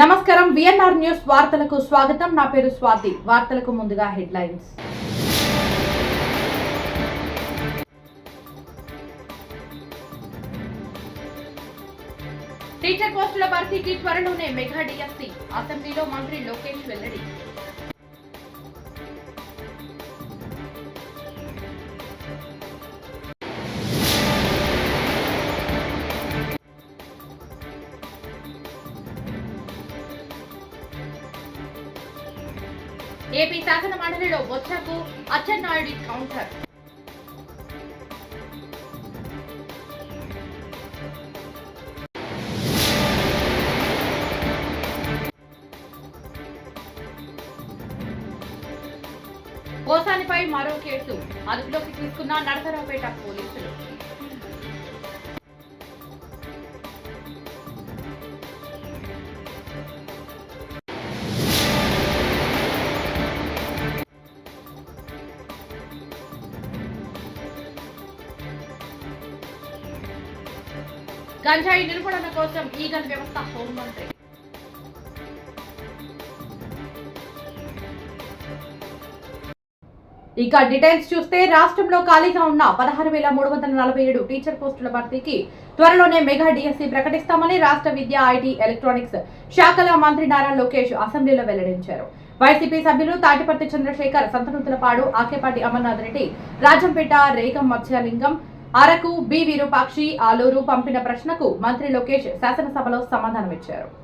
నమస్కారం VNR news వార్తలకు స్వాగతం. నా పేరు స్వాతి. వార్తలకు ముందుగా హెడ్లైన్స్. టీచర్ పోస్టుల భర్తీకి త్వరలోనే మెగా డిఎస్సి. అసెంబ్లీలో మంత్రి లోకేష్ వెల్లడి. ఏపీ శాసన మండలిలో బొత్సకు అచ్చెన్నాయుడి కౌంటర్. కోసానిపై మరో కేసు. అదుపులోకి తీసుకున్న నరసరావుపేట పోలీసులు. గంజాయి నిలుపుదల కోసం ఈగల్ వ్యవస్థ హోంమంత్రి ఇక డీటెయిల్స్ చూస్తే రాష్ట్రంలో ఖాళీగా ఉన్న పదహారు వేల మూడు వందల నలభై ఏడు టీచర్ పోస్టుల భర్తీకి త్వరలోనే మెగా డిఎస్సీ ప్రకటిస్తామని రాష్ట్ర విద్యా ఐటీ ఎలక్ట్రానిక్స్ శాఖల మంత్రి నారా లోకేష్ అసెంబ్లీలో వెల్లడించారు. వైసీపీ సభ్యులు తాటిపర్తి చంద్రశేఖర్ సంతనుతులపాడు ఆకేపాటి అమర్నాథ్ రెడ్డి రాజంపేట రేగం మత్స్యలింగం అరకు బి. విరూపాక్షి ఆలూరు పంపిన ప్రశ్నకు మంత్రి లోకేష్ శాసనసభలో సమాధానమిచ్చారు.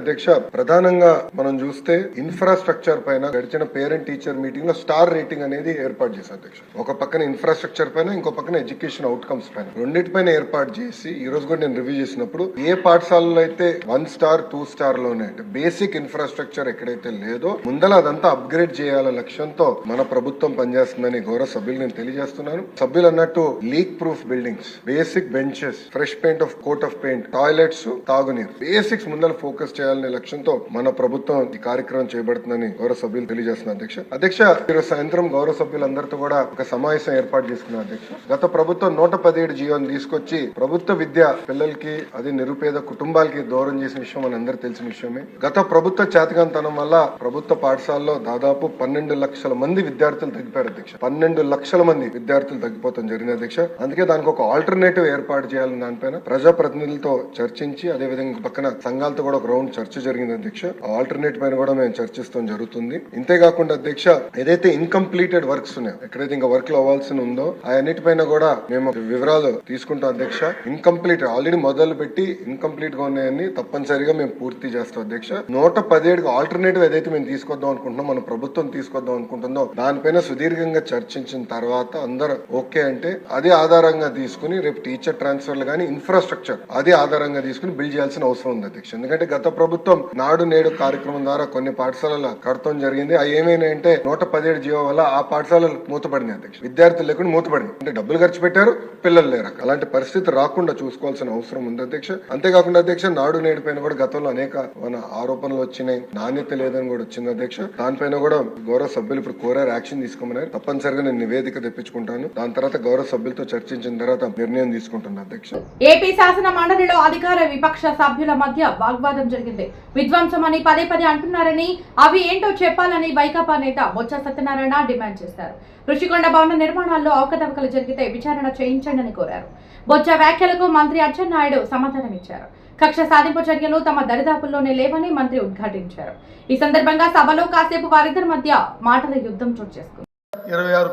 అధ్యక్ష ప్రధానంగా మనం చూస్తే ఇన్ఫ్రాస్ట్రక్చర్ పైన గడిచిన పేరెంట్ టీచర్ మీటింగ్లో స్టార్ రేటింగ్ అనేది ఏర్పాటు చేశారు అధ్యక్ష. ఒక పక్కన ఇన్ఫ్రాస్ట్రక్చర్ పైన ఇంకో పక్కన ఎడ్యుకేషన్ అవుట్కమ్స్ పైన. రెండింటిపైన ఏర్పాటు చేసి ఈ రోజు కూడా నేను రివ్యూ చేసినప్పుడు ఏ పాఠశాలలో అయితే వన్ స్టార్ టూ స్టార్లోనే అంటే బేసిక్ ఇన్ఫ్రాస్ట్రక్చర్ ఎక్కడైతే లేదో ముందల అదంతా అప్గ్రేడ్ చేయాల లక్ష్యంతో మన ప్రభుత్వం పనిచేస్తుందని గౌరవ సభ్యులు నేను తెలియజేస్తున్నాను. సభ్యులు అన్నట్టు leak proof buildings basic benches fresh paint of coat of paint toilets తాగునీరు. బేసిక్స్ ముందర ఫోకస్ చేయాలనే లక్ష్యంతో మన ప్రభుత్వం ఈ కార్యక్రమం చేపడుతుందని గౌరవ సభ్యులు తెలియజేస్తున్నారు అధ్యక్ష. అధ్యక్ష ఈరోజు సాయంత్రం గౌరవ సభ్యులందరితో కూడా ఒక సమావేశం ఏర్పాటు చేసుకున్నారు అధ్యక్ష. గత ప్రభుత్వం నూట పదిహేడు జీవోని తీసుకొచ్చి ప్రభుత్వ విద్య పిల్లలకి అది నిరుపేద కుటుంబాలకి దూరం చేసిన విషయం మన అందరికి తెలిసిన విషయమే. గత ప్రభుత్వ చేతకంతనం వల్ల ప్రభుత్వ పాఠశాలలో దాదాపు పన్నెండు లక్షల మంది విద్యార్థులు తగ్గిపోయారు అధ్యక్ష. పన్నెండు లక్షల మంది విద్యార్థులు తగ్గిపోతాం జరిగింది అధ్యక్ష. అందుకే దానికి ఒక ఆల్టర్నేటివ్ ఏర్పాటు చేయాలని దానిపైన ప్రజాప్రతినిధులతో చర్చించి అదే విధంగా పక్కన సంఘాలతో కూడా ఒక రౌండ్ చర్చ జరిగింది అధ్యక్ష. ఆల్టర్నేట్ పైన కూడా మేము చర్చిస్తాం జరుగుతుంది. ఇంతేకాకుండా అధ్యక్ష ఏదైతే ఇన్కంప్లీటెడ్ వర్క్స్ ఉన్నాయో ఎక్కడైతే ఇంకా వర్క్లో అవ్వాల్సి ఉందో అన్నిటిపైన కూడా మేము వివరాలు తీసుకుంటాం అధ్యక్ష. ఇన్కంప్లీట్ ఆల్రెడీ మొదలు పెట్టి ఇన్కంప్లీట్గా ఉన్నాయని తప్పనిసరిగా మేము పూర్తి చేస్తాం అధ్యక్ష. నూట పదిహేడు ఆల్టర్నేటివ్ ఏదైతే మేము తీసుకొద్దాం అనుకుంటున్నాం మన ప్రభుత్వం తీసుకొద్దాం అనుకుంటుందో దానిపైన సుదీర్ఘంగా చర్చించిన తర్వాత అందరూ ఓకే అంటే అదే ఆధారంగా తీసుకుని రేపు టీచర్ ట్రాన్స్ఫర్లు కానీ ఇన్ఫ్రాస్ట్రక్చర్ అదే ఆధారంగా తీసుకుని బిల్డ్ చేయాల్సిన అవసరం ఉంది అధ్యక్ష. ఎందుకంటే గత ప్రభుత్వం ప్రభుత్వం నాడు నేడు కార్యక్రమం ద్వారా కొన్ని పాఠశాలల కడతం జరిగింది. అవి ఏమైనాయంటే నూట పదిహేడు జీవో వల్ల ఆ పాఠశాలలు మూతపడింది అధ్యక్ష. విద్యార్థులు లేకుండా మూతపడింది అంటే డబ్బులు ఖర్చు పెట్టారు పిల్లలు లేరు అలాంటి పరిస్థితి రాకుండా చూసుకోవాల్సిన అవసరం ఉంది అధ్యక్ష. అంతేకాకుండా అధ్యక్ష నాడు నేడు పైన కూడా గతంలో అనేక మన ఆరోపణలు వచ్చినాయి. నాణ్యత లేదని కూడా వచ్చింది అధ్యక్ష. దానిపైన కూడా గౌరవ సభ్యులు ఇప్పుడు కోరారు యాక్షన్ తీసుకోమన్నారు. తప్పనిసరిగా నేను నివేదిక తెప్పించుకుంటాను. దాని తర్వాత గౌరవ సభ్యులతో చర్చించిన తర్వాత నిర్ణయం తీసుకుంటున్నాను అధ్యక్ష. ఏపీ శాసన మండలిలో అధికార విపక్ష సభ్యుల మధ్య వాగ్వాదం జరిగింది. విధ్వంసం అని పదే పదే అంటున్నారని అవి ఏంటో చెప్పాలని వైకాపా నేత బొత్స సత్యనారాయణ డిమాండ్ చేశారు రుషికొండ భవన నిర్మాణాల్లో అవకతవకలు జరిగితే విచారణ చేయించండి అని కోరారు. బొత్స వ్యాఖ్యలకు మంత్రి అచ్చెన్నాయుడు సమాధానమిచ్చారు కక్ష సాధింపు చర్యలు తమ దరిదాపుల్లోనే లేవని మంత్రి ఉద్ఘాటించారు. ఈ సందర్భంగా సభలో కాసేపు వారిద్దరి మధ్య మాటల యుద్ధం చోటు చేసుకుంది. ఇరవై ఆరు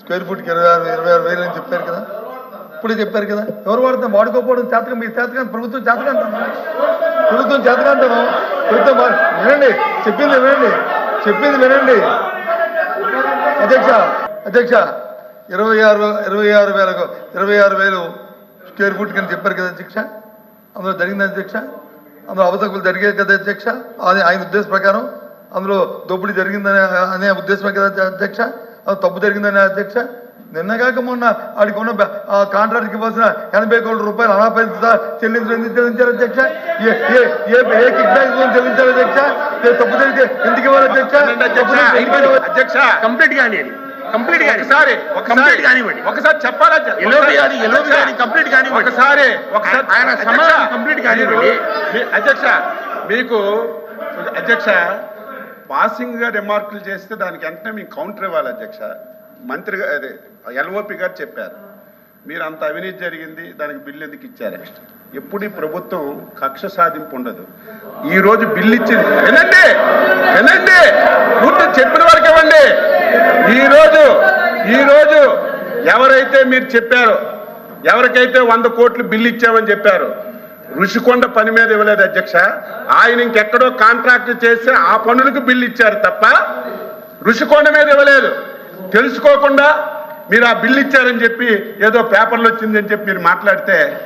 స్క్వేర్ ఫుట్కి ఇరవై ఆరు ఇరవై ఆరు వేలు అని చెప్పారు కదా? ఇప్పుడే చెప్పారు కదా. ఎవరు వాడితే వాడుకోకపోవడం చేతకం మీ చేతకం ప్రభుత్వం చేతకంటాను ప్రభుత్వం చేతకంటాను ప్రభుత్వం వినండి చెప్పింది వినండి చెప్పింది వినండి. అధ్యక్ష అధ్యక్ష ఇరవై ఆరు ఇరవై ఆరు వేలకు ఇరవై ఆరు వేలు స్క్వేర్ ఫుట్ కింద చెప్పారు కదా అధ్యక్ష. అందులో జరిగింది అధ్యక్ష? అందులో అవతకులు జరిగేది కదా అధ్యక్ష? అది ఆయన ఉద్దేశం ప్రకారం. అందులో దోపిడీ జరిగిందనే అనే ఉద్దేశమే కదా అధ్యక్ష? తప్పు జరిగిందనే అధ్యక్ష? నిన్నగాక మొన్న ఆడికి ఉన్న ఆ కాంట్రాక్ట్కి ఇవ్వాల్సిన ఎనభై కోట్ల రూపాయలు అనాపేద చెల్లించడం ఎందుకు చెల్లించారు అధ్యక్ష? ఏ ఏ ఏ ఏ కిక్ బ్యాక్ చెల్లించారు అధ్యక్ష? ఏ తప్పు జరిగితే ఎందుకు ఇవ్వాలి అధ్యక్ష? అధ్యక్ష కంప్లీట్ కానీ కంప్లీట్ ఒకసారి ఒకసారి. కంప్లీట్ కానివ్వండి. ఒకసారి చెప్పాలా కంప్లీట్ కానివ్వండి. ఒకసారి ఒకసారి. ఆయన సమాధానం కంప్లీట్ కానివ్వండి. అధ్యక్ష మీకు అధ్యక్ష పాసింగ్గా రిమార్కులు చేస్తే దానికి వెంటనే మీకు కౌంటర్ ఇవ్వాలి అధ్యక్ష. మంత్రి అదే ఎల్ఓపి గారు చెప్పారు. మీరు అంత అవినీతి జరిగింది దానికి బిల్లు ఎందుకు ఇచ్చారు? ఎప్పుడు ఈ ప్రభుత్వం కక్ష సాధింపు ఉండదు. ఈ రోజు బిల్లు ఇచ్చింది. వినండి వినండి పూర్తి చెప్పిన వరకు ఇవ్వండి. ఈరోజు ఈరోజు ఎవరైతే మీరు చెప్పారో ఎవరికైతే వంద కోట్లు బిల్లు ఇచ్చామని చెప్పారు ఋషికొండ పని మీద ఇవ్వలేదు అధ్యక్ష. ఆయన ఇంకెక్కడో కాంట్రాక్ట్ చేస్తే ఆ పనులకు బిల్లు ఇచ్చారు తప్ప ఋషికొండ మీద ఇవ్వలేదు. తెలుసుకోకుండా మీరు ఆ బిల్లు ఇచ్చారని చెప్పి ఏదో పేపర్లు వచ్చిందని చెప్పి మీరు మాట్లాడితే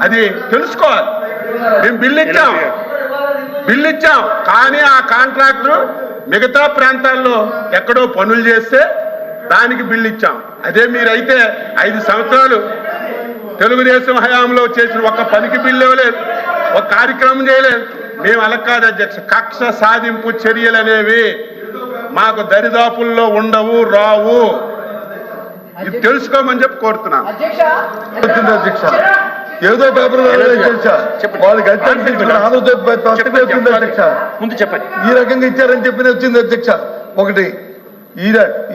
అది తెలుసుకోవాలి. మేము బిల్లు ఇచ్చాం. బిల్లు ఇచ్చాం. కానీ ఆ కాంట్రాక్టర్ మిగతా ప్రాంతాల్లో ఎక్కడో పనులు చేస్తే దానికి బిల్లు ఇచ్చాం. అదే మీరైతే ఐదు సంవత్సరాలు తెలుగుదేశం హయాంలో చేసిన ఒక్క పనికి బిల్లు ఇవ్వలేదు. ఒక కార్యక్రమం చేయలేదు. మేము అలా కాదు అధ్యక్ష. కక్ష సాధింపు చర్యలు అనేవి మాకు దరిదాపుల్లో ఉండవు రావు. ఇది తెలుసుకోమని చెప్పి కోరుతున్నాను. వచ్చింది అధ్యక్ష. ఏదో పేపర్ అధ్యక్ష. వాళ్ళకి అధ్యక్ష. ముందు చెప్పండి. ఈ రకంగా ఇచ్చారని చెప్పి వచ్చింది అధ్యక్ష. ఒకటి ఈ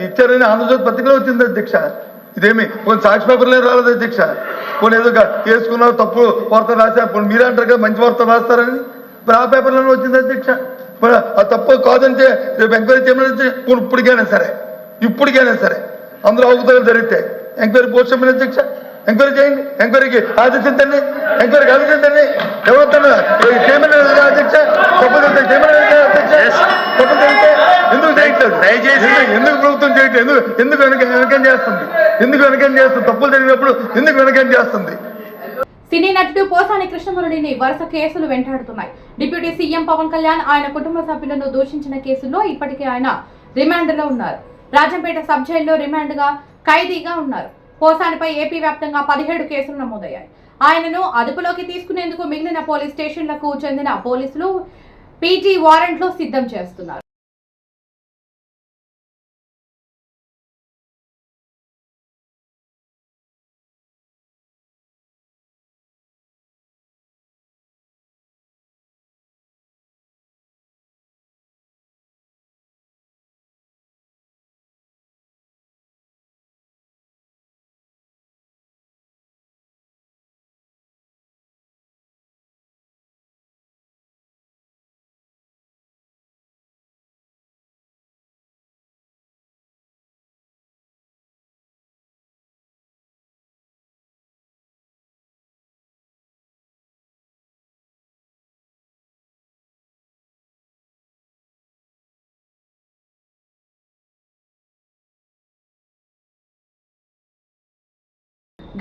ఇచ్చారని ఆంధ్రజ్యోతి పత్రికలో వచ్చింది అధ్యక్ష. ఇదేమి కొన్ని సాక్షి పేపర్లే రాలేదు అధ్యక్ష. కొన్ని ఏదో వేసుకున్నారు తప్పు వార్త రాశారు మీరే అంటారు కదా మంచి వార్త రాస్తారని. ఆ పేపర్లోనే వచ్చింది అధ్యక్ష. ఆ తప్పు కాదంటే రేపు ఎంక్వైరీ చేయమని ఇప్పటికైనా సరే ఇప్పటికైనా సరే. అందులో అవకతవలు జరిగితే ఎంక్వైరీ పోస్ట్ అధ్యక్ష ఎంక్వైరీ చేయండి. ఎంక్వైరీకి ఆదేశించండి ఎంక్వైరీకి ఆదేశించండి ఎవరు అధ్యక్ష? అధ్యక్ష? ఎందుకు చేయట్లేదు? దయచేసి- ఎందుకు- ఎందుకు ప్రభుత్వం చేయట్లేదు? ఎందుకు ఎందుకు వెనక వెనకం చేస్తుంది? ఎందుకు వెనకం చేస్తుంది? తప్పులు జరిగినప్పుడు ఎందుకు వెనకం చేస్తుంది? సినీ నటుడు పోసాని కృష్ణమురళిని వరుస కేసులు వెంటాడుతున్నాయి. డిప్యూటీ సీఎం పవన్ కళ్యాణ్ ఆయన కుటుంబ సభ్యులను దూషించిన కేసుల్లో ఇప్పటికే ఆయన రిమాండ్లో ఉన్నారు. రాజంపేట సబ్ జైల్లో రిమాండ్గా ఖైదీగా ఉన్నారు. పోసానిపై ఏపీ వ్యాప్తంగా పదిహేడు కేసులు నమోదయ్యాయి. ఆయనను అదుపులోకి తీసుకునేందుకు మిగిలిన పోలీస్ స్టేషన్లకు చెందిన పోలీసులు పీటీ వారెంట్లు సిద్ధం చేస్తున్నారు.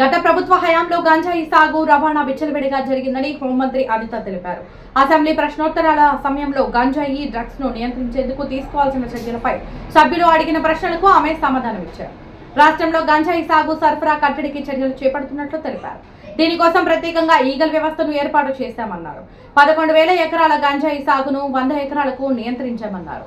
గత ప్రభుత్వ హయాంలో గంజాయి సాగు రవాణా విచ్చలవిడిగా జరిగిందని హోంమంత్రి అనిత తెలిపారు. అసెంబ్లీ ప్రశ్నోత్తరాల సమయంలో గంజాయి డ్రగ్స్ను నియంత్రించేందుకు తీసుకోవాల్సిన చర్యలపై సభ్యులు అడిగిన ప్రశ్నలకు ఆమె సమాధానమిచ్చారు రాష్ట్రంలో గంజాయి సాగు సరఫరా కట్టడికి చర్యలు చేపడుతున్నట్లు తెలిపారు. దీనికోసం ప్రత్యేకంగా ఈగల్ వ్యవస్థను ఏర్పాటు చేశామన్నారు. పదకొండు వేల ఎకరాల గంజాయి సాగును వంద ఎకరాలకు నియంత్రించామన్నారు.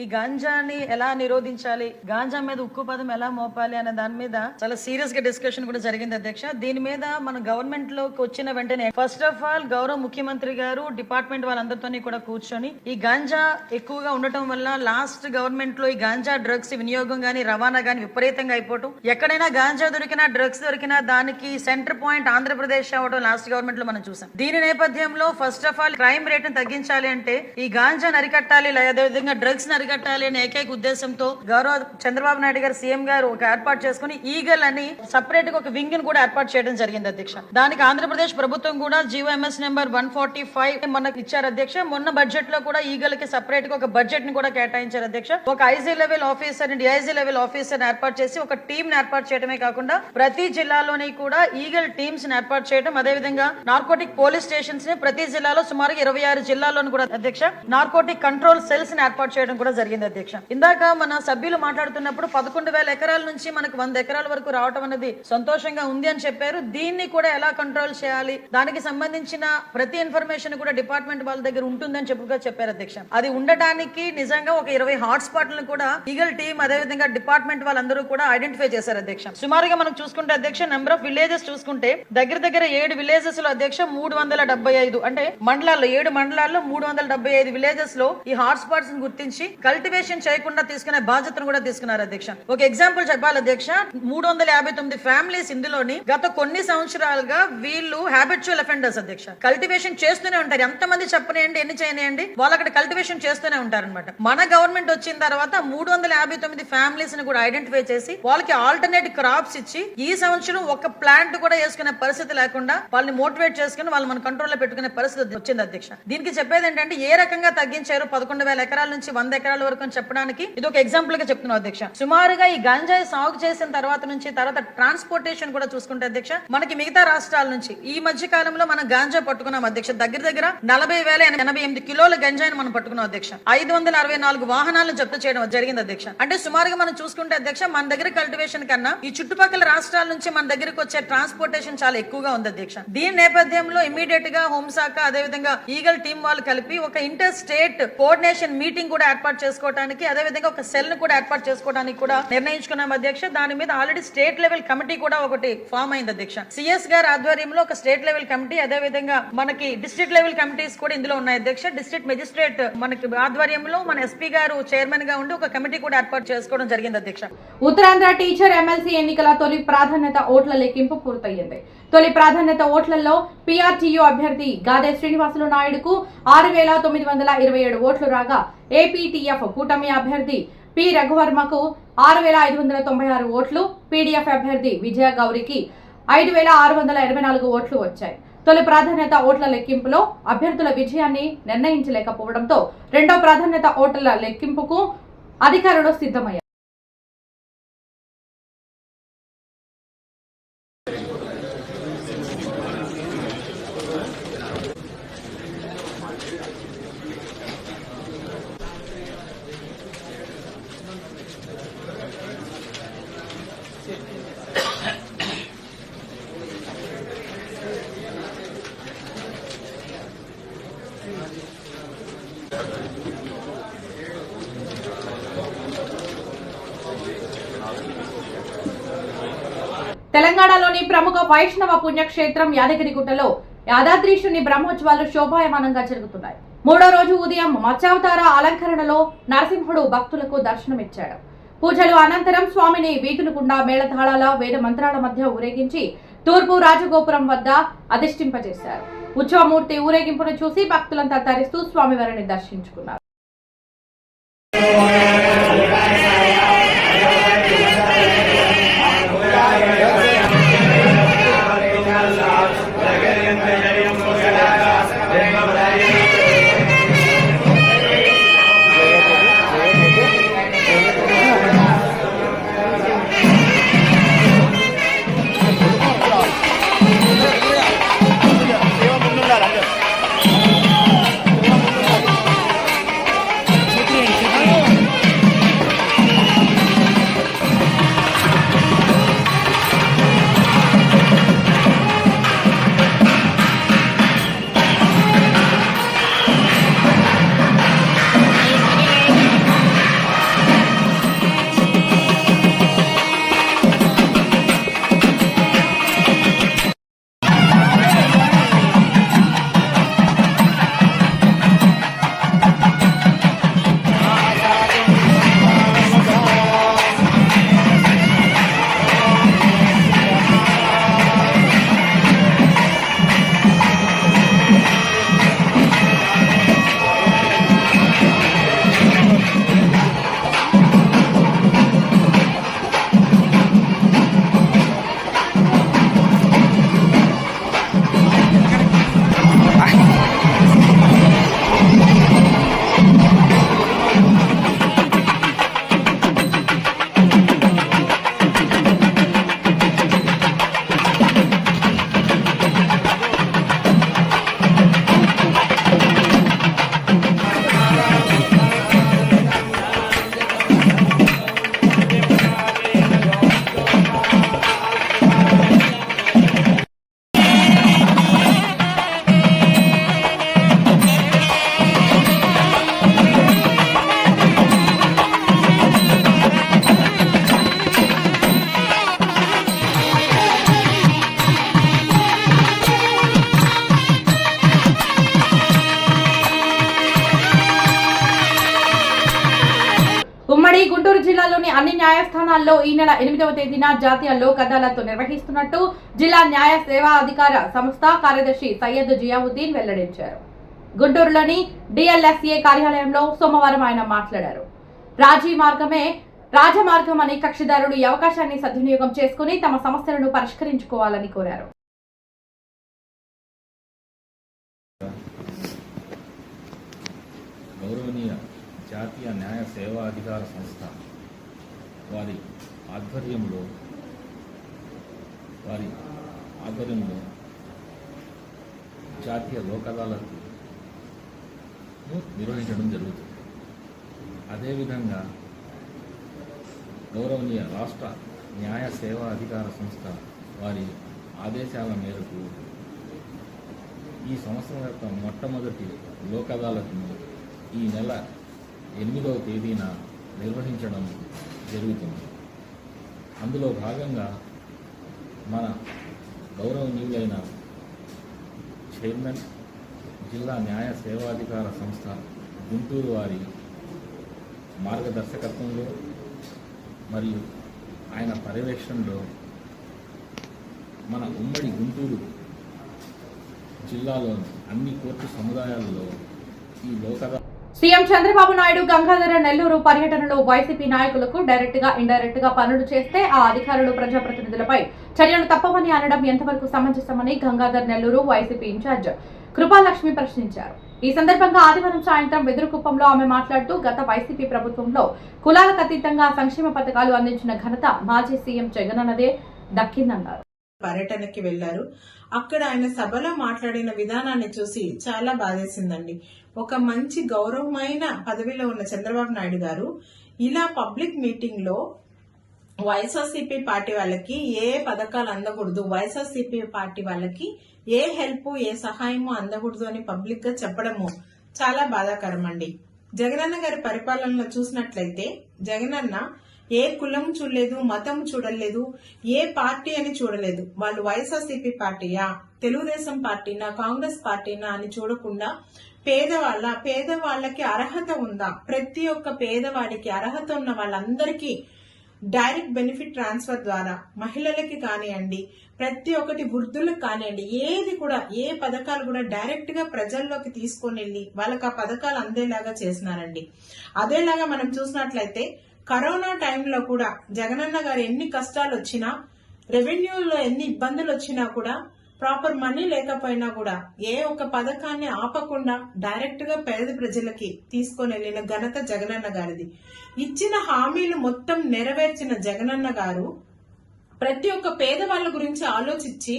ఈ గాంజాని ఎలా నిరోధించాలి? గాంజా మీద ఉక్కు పదం ఎలా మోపాలి అనే దాని మీద చాలా సీరియస్గా డిస్కషన్ కూడా జరిగింది అధ్యక్ష. దీని మీద మన గవర్నమెంట్లోకి వచ్చిన వెంటనే ఫస్ట్ ఆఫ్ ఆల్ గౌరవ ముఖ్యమంత్రి గారు డిపార్ట్మెంట్ వాళ్ళందరితోని కూడా కూర్చొని ఈ గాంజా ఎక్కువగా ఉండటం వల్ల లాస్ట్ గవర్నమెంట్లో ఈ గాంజా డ్రగ్స్ వినియోగం గానీ రవాణా గానీ విపరీతంగా అయిపోవటం. ఎక్కడైనా గాంజా దొరికినా డ్రగ్స్ దొరికినా దానికి సెంటర్ పాయింట్ ఆంధ్రప్రదేశ్ అవడం లాస్ట్ గవర్నమెంట్లో మనం చూసాం. దీని నేపథ్యంలో first of all crime rate తగ్గించాలి అంటే ఈ గాంజా నరికట్టాలి అదేవిధంగా డ్రగ్స్ నరికట్టాలి అనే ఏకైక ఉద్దేశంతో గౌరవ చంద్రబాబు నాయుడు గారు సీఎం గారు ఒక ఏర్పాటు చేసుకుని ఈగల్ అని సపరేట్గా ఒక వింగ్ని కూడా ఏర్పాటు చేయడం జరిగింది అధ్యక్ష. దానికి ఆంధ్రప్రదేశ్ ప్రభుత్వం కూడా GO MS number one forty five మనకు ఇచ్చారు అధ్యక్ష. మొన్న బడ్జెట్లో కూడా ఈగల్కి సపరేట్గా ఒక బడ్జెట్ని కూడా కేటాయించారు అధ్యక్ష. ఒక IG level officer DIG level officer ఏర్పాటు చేసి ఒక టీం ని ఏర్పాటు చేయడమే కాకుండా ప్రతి జిల్లాలోని కూడా ఈగల్ టీమ్స్ని ఏర్పాటు చేయడం అదేవిధంగా నార్కోటిక్ పోలీస్ స్టేషన్స్ని ప్రతి జిల్లాలో సుమారు ఇరవై ఆరు జిల్లాల్లోని కూడా అధ్యక్ష నార్కోటిక్ కంట్రోల్ సెల్స్ని ఏర్పాటు చేయడం కూడా జరిగింది అధ్యక్ష. ఇందాక మన సభ్యులు మాట్లాడుతున్నప్పుడు పదకొండు వేల ఎకరాల నుంచి మనకు వంద ఎకరాల వరకు రావటం అనేది సంతోషంగా ఉంది అని చెప్పారు. దీన్ని కూడా ఎలా కంట్రోల్ చేయాలి? దానికి సంబంధించిన ప్రతి ఇన్ఫర్మేషన్ కూడా డిపార్ట్మెంట్ వాళ్ళ దగ్గర ఉంటుందని చెప్పుగా చెప్పారు అధ్యక్ష. అది ఉండటానికి నిజంగా ఒక ఇరవై హాట్ స్పాట్లను కూడా ఈగల్ టీం అదే విధంగా డిపార్ట్మెంట్ వాళ్ళందరూ కూడా ఐడెంటిఫై చేశారు అధ్యక్ష. సుమారుగా మనం చూసుకుంటే అధ్యక్ష నెంబర్ ఆఫ్ విలేజెస్ చూసుకుంటే దగ్గర దగ్గర ఏడు విలేజెస్లో అధ్యక్ష మూడు వందల డెబ్బై ఐదు. అంటే మండలాల్లో ఏడు మండలాల్లో మూడు వందల డెబ్బై ఐదు విలేజెస్లో ఈ హాట్ స్పాట్స్ గుర్తించి కల్టివేషన్ చేయకుండా తీసుకునే బాధ్యతను కూడా తీసుకున్నారు అధ్యక్ష. ఒక ఎగ్జాంపుల్ చెప్పాలి అధ్యక్ష. మూడు వందల యాభై తొమ్మిది ఫ్యామిలీస్ ఇందులోని గత కొన్ని సంవత్సరాలుగా వీళ్ళు హ్యాబిచువల్ అఫెండర్స్ అధ్యక్ష. కల్టివేషన్ చేస్తూనే ఉంటారు. ఎంత మంది చెప్పనేయండి ఎన్ని చేయనియండి వాళ్ళు అక్కడ కల్టివేషన్ చేస్తూనే ఉంటారన్నమాట. మన గవర్నమెంట్ వచ్చిన తర్వాత మూడు వందల యాభై తొమ్మిది ఫ్యామిలీస్ని కూడా ఐడెంటిఫై చేసి వాళ్ళకి ఆల్టర్నేట్ క్రాప్స్ ఇచ్చి ఈ సంవత్సరం ఒక ప్లాంట్ కూడా వేసుకునే పరిస్థితి లేకుండా వాళ్ళని మోటివేట్ చేసుకుని వాళ్ళు మన కంట్రోల్లో పెట్టుకునే పరిస్థితి వచ్చింది అధ్యక్ష. దీనికి చెప్పేది ఏంటంటే ఏ రకంగా తగ్గించారు? పదకొండు వేల ఎకరాల నుంచి వంద ఎకరాల వరకు అని చెప్పడానికి ఇది ఒక ఎగ్జాంపుల్గా చెప్తున్నాం అధ్యక్ష. సుమారుగా ఈ గంజాయి సాగు చేసిన తర్వాత నుంచి తర్వాత ట్రాన్స్పోర్టేషన్ కూడా చూసుకుంటే అధ్యక్ష మనకి మిగతా రాష్ట్రాల నుంచి ఈ మధ్య కాలంలో మనం గాంజా పట్టుకున్నాం అధ్యక్ష. దగ్గర దగ్గర నలభై వేల ఎనభై ఎనిమిది కిలోల గంజాయిని మనం పట్టుకున్నాం అధ్యక్ష. ఐదు వందల అరవై నాలుగు వాహనాలను జప్తు చేయడం జరిగింది అధ్యక్ష. అంటే సుమారుగా మనం చూసుకుంటే అధ్యక్ష మన దగ్గర కల్టివేషన్ కన్నా ఈ చుట్టుపక్కల రాష్ట్రాల నుంచి మన దగ్గరకు వచ్చే ట్రాన్స్పోర్టేషన్ చాలా ఎక్కువగా ఉంది అధ్యక్ష. దీని నేపథ్యంలో ఇమీడియట్గా హోంశాఖ అదేవిధంగా ఈగల్ టీం వాళ్ళు కలిపి ఒక ఇంటర్ స్టేట్ కోఆర్డినేషన్ మీటింగ్ కూడా ఏర్పాటు చేసుకోవడానికి అదే విధంగా ఒక సెల్ను కూడా ఏర్పాటు చేసుకోవడానికి కూడా నిర్ణయించుకున్నాం అధ్యక్ష. దాని మీద ఆల్రెడీ స్టేట్ లెవెల్ కమిటీ కూడా ఒకటి ఫామ్ అయింది అధ్యక్ష. సిఎస్ గారి ఆధ్వర్యంలో ఒక స్టేట్ లెవెల్ కమిటీ అదే విధంగా మనకి డిస్ట్రిక్ట్ లెవెల్ కమిటీస్ కూడా ఇందులో ఉన్నాయి అధ్యక్ష. డిస్ట్రిక్ట్ మెజిస్ట్రేట్ మనకి ఆధ్వర్యంలో మన ఎస్పీ గారు చైర్మన్గా ఉండి ఒక కమిటీ కూడా ఏర్పాటు చేసుకోవడం జరిగింది అధ్యక్ష. ఉత్తరాంధ్ర టీచర్ ఎమ్మెల్సీ ఎన్నికల తొలి ప్రాధాన్యత ఓట్ల లెక్కింపు పూర్తయింది తొలి ప్రాధాన్యత ఓట్లలో పీఆర్టీయూ అభ్యర్థి గాదే శ్రీనివాసులు నాయుడుకు ఆరు వేల తొమ్మిది వందల ఇరవై ఏడు ఓట్లు రాగా ఏపీటీఎఫ్ కూటమి అభ్యర్థి పి రఘువర్మకు ఆరు వేల ఐదు వందల తొంభై ఆరు ఓట్లు పీడీఎఫ్ అభ్యర్థి విజయ గౌరికి ఐదు వేల ఆరు వందల ఇరవై నాలుగు ఓట్లు వచ్చాయి. తొలి ప్రాధాన్యత ఓట్ల లెక్కింపులో అభ్యర్థుల విజయాన్ని నిర్ణయించలేకపోవడంతో రెండో ప్రాధాన్యత ఓట్ల లెక్కింపుకు అధికారులు సిద్ధమయ్యారు. ప్రముఖ వైష్ణవ పుణ్యక్షేత్రం యాదగిరిగుట్టలో యాదాద్రీశుని బ్రహ్మోత్సవాలు శోభాయమానంగా జరుగుతున్నాయి. మూడో రోజు ఉదయం మత్స్యావతార అలంకరణలో నరసింహుడు భక్తులకు దర్శనమిచ్చాడు. పూజలు అనంతరం స్వామిని వీధుల గుండా మేళతాళాల వేద మంత్రాల మధ్య ఊరేగించి తూర్పు రాజగోపురం వద్ద అధిష్టింపజేశారు ఉత్సవమూర్తి ఊరేగింపును చూసి భక్తులంతా తరిస్తూ స్వామివారిని దర్శించుకున్నారు. అన్ని న్యాయస్థానాల్లో ఈ నెల ఎనిమిదవ తేదీన జాతీయ లోక్ అదాలత్ నిర్వహిస్తున్నట్టు జిల్లా న్యాయ సేవా అధికార సంస్థ కార్యదర్శి సయ్యద్ జియావుద్దీన్ వెల్లడించారు. గుంటూరులోని డిఎల్ఎస్ఏ కార్యాలయంలో సోమవారం ఆయన మాట్లాడారు. రాజీ మార్గమే రాజమార్గం అని కక్షిదారులు ఈ అవకాశాన్ని సద్వినియోగం చేసుకుని తమ సమస్యలను పరిష్కరించుకోవాలని కోరారు. గౌరవనీయ జాతీయ న్యాయ సేవా అధికార సంస్థ వారి ఆధ్వర్యంలో వారి ఆధ్వర్యంలో జాతీయ లోకదాలకు నిర్వహించడం జరుగుతుంది. అదేవిధంగా గౌరవనీయ రాష్ట్ర న్యాయ సేవా అధికార సంస్థ వారి ఆదేశాల మేరకు ఈ సంవత్సరం యొక్క మొట్టమొదటి లోక్ అదాలత్ను ఈ నెల ఎనిమిదవ తేదీన నిర్వహించడం జరుగుతుంది. అందులో భాగంగా మన గౌరవనీయులైన చైర్మన్ జిల్లా న్యాయ సేవాధికార సంస్థ గుంటూరు వారి మార్గదర్శకత్వంలో మరియు ఆయన పర్యవేక్షణలో మన ఉమ్మడి గుంటూరు జిల్లాలోని అన్ని కోర్టు సముదాయాల్లో ఈ లోకదా సీఎం చంద్రబాబు నాయుడు గంగాధర నెల్లూరు పర్యటనలో వైసీపీ నాయకులకు డైరెక్ట్గా ఇండైరెక్ట్గా పనులు చేస్తే ఆ అధికారులు ప్రజాప్రతినిధులపై చర్యలు తప్పవని అనడం ఎంతవరకు సమంజసమని గంగాధర్ నెల్లూరు వైసీపీ ఇన్ఛార్జ్ కృపాలక్ష్మి ప్రశ్నించారు. ఈ సందర్భంగా ఆదివారం సాయంత్రం వెదురుకుప్పంలో ఆమె మాట్లాడుతూ గత వైసీపీ ప్రభుత్వంలో కులాలకు అతీతంగా సంక్షేమ పథకాలు అందించిన ఘనత మాజీ సీఎం జగనన్నదే దక్కిందన్నారు. పర్యటనకి వెళ్ళారు. అక్కడ ఆయన సభలో మాట్లాడిన విధానాన్ని చూసి చాలా బాధేసిందండి. ఒక మంచి గౌరవమైన పదవిలో ఉన్న చంద్రబాబు నాయుడు గారు ఇలా పబ్లిక్ మీటింగ్లో వైఎస్ఆర్సీపీ పార్టీ వాళ్ళకి ఏ పథకాలు అందకూడదు వైఎస్ఆర్సీపీ పార్టీ వాళ్ళకి ఏ హెల్ప్ ఏ సహాయము అందకూడదు అని పబ్లిక్గా చెప్పడము చాలా బాధాకరం అండి జగనన్న గారి పరిపాలనలో చూసినట్లయితే జగనన్న ఏ కులం చూడలేదు మతం చూడలేదు ఏ పార్టీ అని చూడలేదు. వాళ్ళు వైఎస్ఆర్సీపీ పార్టీయా తెలుగుదేశం పార్టీనా కాంగ్రెస్ పార్టీనా అని చూడకుండా పేదవాళ్ళ పేదవాళ్ళకి అర్హత ఉందా? ప్రతి ఒక్క పేదవాడికి అర్హత ఉన్న వాళ్ళందరికీ డైరెక్ట్ బెనిఫిట్ ట్రాన్స్ఫర్ ద్వారా మహిళలకి కానివ్వండి ప్రతి ఒక్కటి వృద్ధులకు కానివ్వండి ఏది కూడా ఏ పథకాలు కూడా డైరెక్ట్గా ప్రజల్లోకి తీసుకొని వెళ్ళి వాళ్ళకి ఆ పథకాలు అందేలాగా చేసినారండి అదేలాగా మనం చూసినట్లయితే కరోనా టైంలో కూడా జగనన్న గారు ఎన్ని కష్టాలు వచ్చినా రెవెన్యూలో ఎన్ని ఇబ్బందులు వచ్చినా కూడా ప్రాపర్ మనీ లేకపోయినా కూడా ఏ ఒక్క పథకాన్ని ఆపకుండా డైరెక్ట్గా పేద ప్రజలకి తీసుకొని వెళ్ళిన ఘనత జగనన్న గారిది. ఇచ్చిన హామీలు మొత్తం నెరవేర్చిన జగనన్న గారు ప్రతి ఒక్క పేదవాళ్ళ గురించి ఆలోచించి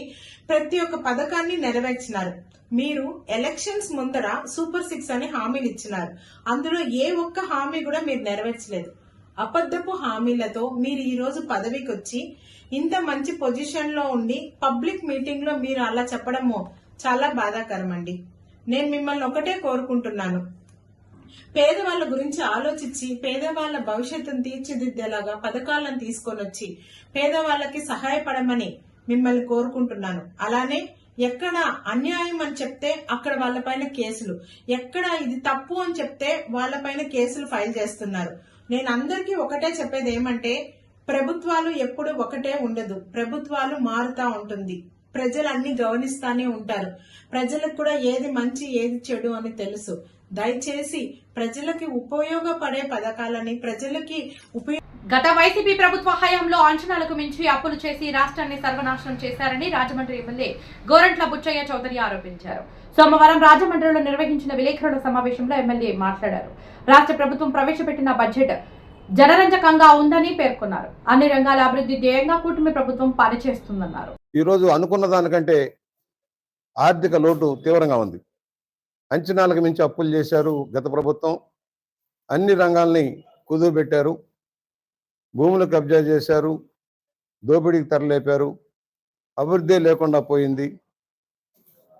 ప్రతి ఒక్క పథకాన్ని నెరవేర్చినారు. మీరు ఎలక్షన్స్ ముందర సూపర్ సిక్స్ అని హామీలు ఇచ్చినారు అందులో ఏ ఒక్క హామీ కూడా మీరు నెరవేర్చలేదు. అబద్ధపు హామీలతో మీరు ఈ రోజు పదవికి వచ్చి ఇంత మంచి పొజిషన్లో ఉండి పబ్లిక్ మీటింగ్లో మీరు అలా చెప్పడము చాలా బాధాకరం అండి నేను మిమ్మల్ని ఒకటే కోరుకుంటున్నాను. పేదవాళ్ళ గురించి ఆలోచించి పేదవాళ్ళ భవిష్యత్తును తీర్చిదిద్దేలాగా పథకాలను తీసుకొని వచ్చి పేదవాళ్ళకి సహాయపడమని మిమ్మల్ని కోరుకుంటున్నాను. అలానే ఎక్కడ అన్యాయం అని చెప్తే అక్కడ వాళ్ళపైన కేసులు. ఎక్కడ ఇది తప్పు అని చెప్తే వాళ్ళపైన కేసులు ఫైల్ చేస్తున్నారు. నేను అందరికీ ఒకటే చెప్పేది ఏమంటే ప్రభుత్వాలు ఎప్పుడు ఒకటే ఉండదు. ప్రభుత్వాలు మారుతా ఉంటుంది. ప్రజలు అన్ని గమనిస్తానే ఉంటారు. ప్రజలకు కూడా ఏది మంచి ఏది చెడు అని తెలుసు. దయచేసి ప్రజలకి ఉపయోగపడే పథకాలని ప్రజలకి ఉపయోగ గత వైసీపీ ప్రభుత్వ హయాంలో అంచనాలకు మించి అప్పులు చేసి రాష్ట్రాన్ని సర్వనాశనం చేశారని రాజమండ్రి ఎమ్మెల్యే గోరంట్ల బుచ్చయ్య చౌదరి ఆరోపించారు. సోమవారం రాజమండ్రిలో నిర్వహించిన విలేకరుల సమావేశంలో ఎమ్మెల్యే మాట్లాడారు. రాష్ట్ర ప్రభుత్వం ప్రవేశపెట్టిన బడ్జెట్ జనరంజకంగా ఉందని పేర్కొన్నారు. అన్ని రంగాల అభివృద్ధి ధ్యేయంగా కూటమి ప్రభుత్వం పనిచేస్తుందన్నారు. ఈరోజు అనుకున్న దానికంటే ఆర్థిక లోటు తీవ్రంగా ఉంది. అంచనాలకు మించి అప్పులు చేశారు గత ప్రభుత్వం. అన్ని రంగాల్ని కుదువబెట్టారు భూములు కబ్జా చేశారు. దోపిడీకి తరలేపారు అభివృద్ధి లేకుండా పోయింది.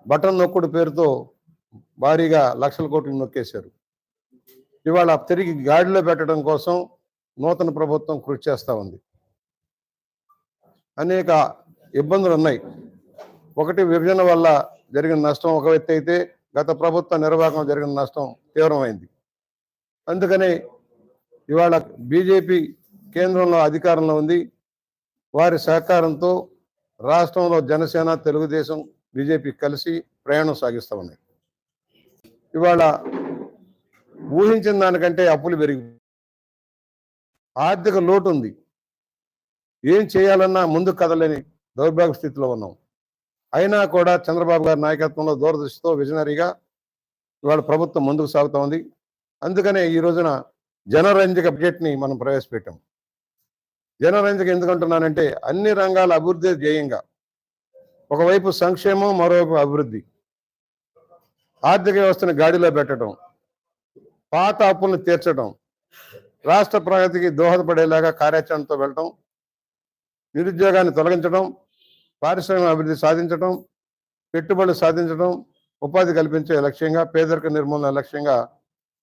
బటన్ నొక్కుడు పేరుతో భారీగా లక్షల కోట్లు నొక్కేశారు. ఇవాళ తిరిగి గాడిలో పెట్టడం కోసం నూతన ప్రభుత్వం కృషి చేస్తూ ఉంది. అనేక ఇబ్బందులు ఉన్నాయి ఒకటి విభజన వల్ల జరిగిన నష్టం ఒక వ్యక్తి అయితే గత ప్రభుత్వ నిర్వాహకం జరిగిన నష్టం తీవ్రమైంది. అందుకని ఇవాళ బీజేపీ కేంద్రంలో అధికారంలో ఉంది. వారి సహకారంతో రాష్ట్రంలో జనసేన తెలుగుదేశం బీజేపీ కలిసి ప్రయాణం సాగిస్తూ ఉన్నాయి ఇవాళ ఊహించిన దానికంటే అప్పులు పెరిగి ఆర్థిక లోటు ఉంది. ఏం చేయాలన్నా ముందు కదలేని దౌర్భాగ్య స్థితిలో ఉన్నాం. అయినా కూడా చంద్రబాబు గారి నాయకత్వంలో దూరదృష్టితో విజనరీగా ఇవాళ ప్రభుత్వం ముందుకు సాగుతూ ఉంది. అందుకనే ఈ రోజున జనరంజక బడ్జెట్ని మనం ప్రవేశపెట్టాం. జనరంజక ఎందుకంటున్నానంటే అన్ని రంగాల అభివృద్ధి ధ్యేయంగా ఒకవైపు సంక్షేమం మరోవైపు అభివృద్ధి. ఆర్థిక వ్యవస్థను గాడిలో పెట్టడం పాత అప్పులను తీర్చడం రాష్ట్ర ప్రగతికి దోహదపడేలాగా కార్యాచరణతో వెళ్ళటం నిరుద్యోగాన్ని తొలగించడం పారిశ్రామిక అభివృద్ధి సాధించడం పెట్టుబడులు సాధించడం ఉపాధి కల్పించే లక్ష్యంగా పేదరిక నిర్మూలన లక్ష్యంగా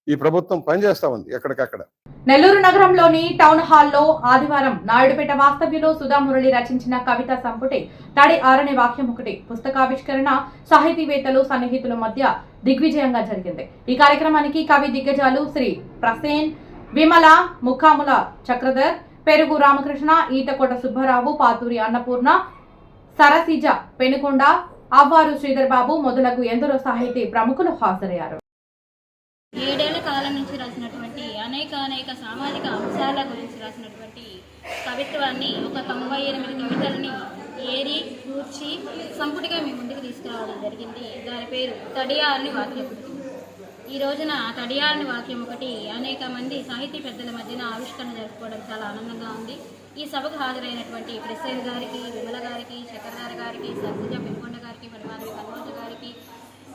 ఈ ప్రభుత్వం పనిచేస్తా ఉంది ఎక్కడికక్కడ. నెల్లూరు నగరంలోని టౌన్ హాల్లో ఆదివారం నాయుడుపేట వాస్తవ్యులు సుధామురళి రచించిన కవితా సంపుటి తడి ఆరనే వాక్యం ఒకటి పుస్తకావిష్కరణ సాహితీవేత్తలు సన్నిహితుల మధ్య దిగ్విజయంగా జరిగింది. ఈ కార్యక్రమానికి కవి దిగ్గజాలు శ్రీ ప్రసేన్ విమల ముఖాముల చక్రధర్ పెరుగు రామకృష్ణ ఈటకోట సుబ్బారావు పాతూరి అన్నపూర్ణ సరసిజ పెనుకొండ అవ్వారు శ్రీధర్ బాబు మొదలగు ఎందరో సాహితీ ప్రముఖులు హాజరయ్యారు. ఏడేళ్ళ కాలం నుంచి రాసినటువంటి అనేక అనేక సామాజిక అంశాల గురించి రాసినటువంటి కవిత్వాన్ని ఒక తొంభై ఎనిమిది కవితల్ని ఏరి కూర్చి సంపుటిగా మీ ముందుకు తీసుకురావడం జరిగింది. దాని పేరు తడియాలని వాక్యం. ఈ రోజున తడియాలని వాక్యం ఒకటి అనేక మంది సాహితీ పెద్దల మధ్యన ఆవిష్కరణ జరుపుకోవడం చాలా ఆనందంగా ఉంది. ఈ సభకు హాజరైనటువంటి ప్రసేద్ గారికి విమల గారికి చక్రధార గారికి సత్యజ పెంకొండ గారికి మరి మాధవి గారికి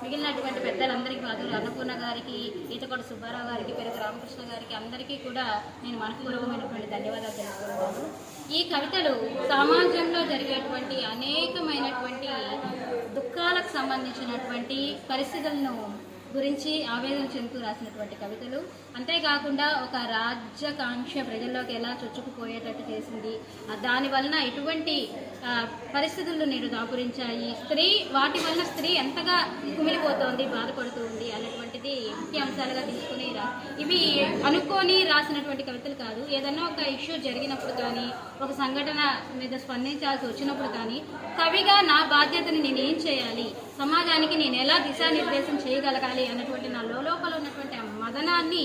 మిగిలినటువంటి పెద్దలందరికీ మాధురి అన్నపూర్ణ గారికి ఈతకొండ సుబ్బారావు గారికి పెరుగు రామకృష్ణ గారికి అందరికీ కూడా నేను మనపూర్వకమైనటువంటి ధన్యవాదాలు తెలుసుకుంటాను ఈ కవితలు సమాజంలో జరిగేటువంటి అనేకమైనటువంటి దుఃఖాలకు సంబంధించినటువంటి పరిస్థితులను గురించి ఆవేదన చెందుతూ రాసినటువంటి కవితలు. అంతేకాకుండా ఒక రాజ్యకాంక్ష ప్రజల్లోకి ఎలా చొచ్చుకుపోయేటట్టు చేసింది. దాని వలన ఎటువంటి పరిస్థితులు నేడు దాపురించాయి. స్త్రీ వాటి వలన స్త్రీ ఎంతగా కుమిలిపోతోంది బాధపడుతూ ఉంది అనేటువంటిది ముఖ్య అంశాలుగా తీసుకుని రా. ఇవి అనుకోని రాసినటువంటి కవితలు కాదు. ఏదైనా ఒక ఇష్యూ జరిగినప్పుడు కానీ ఒక సంఘటన మీద స్పందించాల్సి వచ్చినప్పుడు కానీ కవిగా నా బాధ్యతని నేను ఏం చేయాలి? సమాజానికి నేను ఎలా దిశానిర్దేశం చేయగలగాలి? అన్నటువంటి నా లోపల ఉన్నటువంటి మదనాన్ని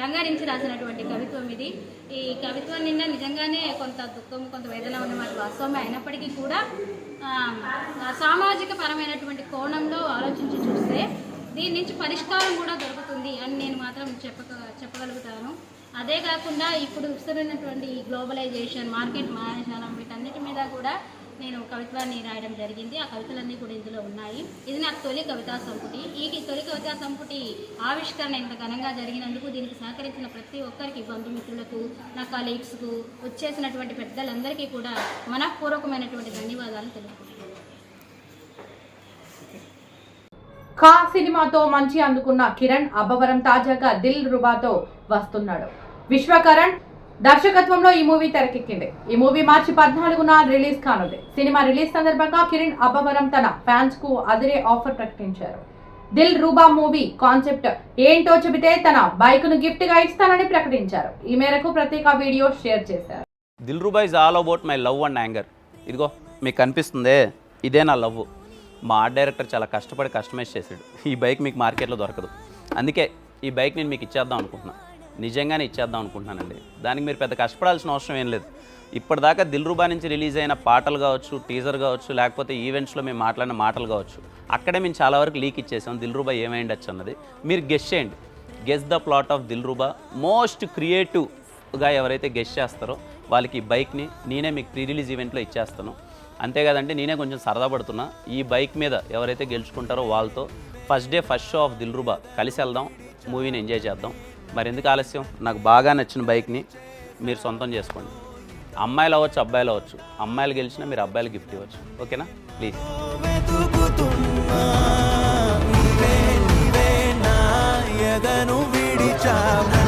రంగారించి రాసినటువంటి కవిత్వం ఇది. ఈ కవిత్వం నిండా నిజంగానే కొంత దుఃఖం కొంత వేదన ఉన్నమాట వాస్తవమే. అయినప్పటికీ కూడా సామాజిక పరమైనటువంటి కోణంలో ఆలోచించి చూస్తే దీని నుంచి పరిష్కారం కూడా దొరుకుతుంది అని నేను మాత్రం చెప్పక చెప్పగలుగుతాను. అదే కాకుండా ఇప్పుడు విస్తరినటువంటి గ్లోబలైజేషన్ మార్కెట్ మానేశానం వీటన్నిటి మీద కూడా నేను కవిత్వాన్ని రాయడం జరిగింది. ఆ కవితలన్నీ కూడా ఇందులో ఉన్నాయి. ఇది నాకు తొలి కవితా సంపుటి. ఈ తొలి కవితా సంపుటి ఆవిష్కరణ ఇంత ఘనంగా జరిగినందుకు దీనికి సహకరించిన ప్రతి ఒక్కరికి బంధుమిత్రులకు నా కలీగ్స్కు వచ్చేసినటువంటి పెద్దలందరికీ కూడా మనఃపూర్వకమైనటువంటి ధన్యవాదాలు తెలుపుకుంటున్నాను. ఖా సినిమాతో మంచి అందుకున్న కిరణ్ అబ్బవరం తాజాగా దిల్ రుబాతో వస్తున్నాడు. విశ్వకరణ్ దర్శకత్వంలో ఈ మూవీ తెరకెక్కింది. ఈ మూవీ మార్చి పద్నాలుగున రిలీజ్ కానుంది. సినిమా రిలీజ్ సందర్భంగా కిరణ్ అబ్బవరం తన ఫ్యాన్స్కు అదిరే ఆఫర్ ప్రకటించారు. దిల్ రూబా మూవీ కాన్సెప్ట్ ఏంటో చెబితే తన బైక్ను గిఫ్ట్గా ఇస్తానని ప్రకటించారు. ఈ మేరకు ప్రత్యేక వీడియో షేర్ చేశారు. Dilruba is all about my love and anger. ఇదిగో మీకు కనిపిస్తుంది ఇదే నా లవ్ మా ఆర్ట్ డైరెక్టర్ చాలా కష్టపడి కస్టమైజ్ చేశాడు. ఈ బైక్ మీకు మార్కెట్లో దొరకదు. అందుకే ఈ బైక్ నేను మీకు ఇచ్చేద్దాం అనుకుంటున్నాను నిజంగానే ఇచ్చేద్దాం అనుకుంటున్నానండి. దానికి మీరు పెద్ద కష్టపడాల్సిన అవసరం ఏం లేదు. ఇప్పటిదాకా దిల్రుబా నుంచి రిలీజ్ అయిన పాటలు కావచ్చు టీజర్ కావచ్చు లేకపోతే ఈవెంట్స్లో మేము మాట్లాడిన మాటలు కావచ్చు అక్కడే మేము చాలా వరకు లీక్ ఇచ్చేసాం. దిల్రుబా ఏమైండొచ్చు అన్నది. మీరు గెస్ చేయండి. Guess the plot of Dilruba most క్రియేటివ్గా ఎవరైతే గెస్ చేస్తారో వాళ్ళకి ఈ బైక్ని నేనే మీకు ప్రీ రిలీజ్ ఈవెంట్లో ఇచ్చేస్తాను. అంతేకాదంటే నేనే కొంచెం సరదా పడుతున్నా. ఈ బైక్ మీద ఎవరైతే గెలుచుకుంటారో వాళ్ళతో first day first show of Dilruba కలిసి వెళ్దాం మూవీని ఎంజాయ్ చేద్దాం. మరి ఎందుకు ఆలస్యం? నాకు బాగా నచ్చిన బైక్ని మీరు సొంతం చేసుకోండి. అమ్మాయిలు అవ్వచ్చు అబ్బాయిలు అవ్వచ్చు. అమ్మాయిలు గెలిచినా మీరు అబ్బాయిలు గిఫ్ట్ ఇవ్వచ్చు. ఓకేనా? ప్లీజ్. విడిచావు.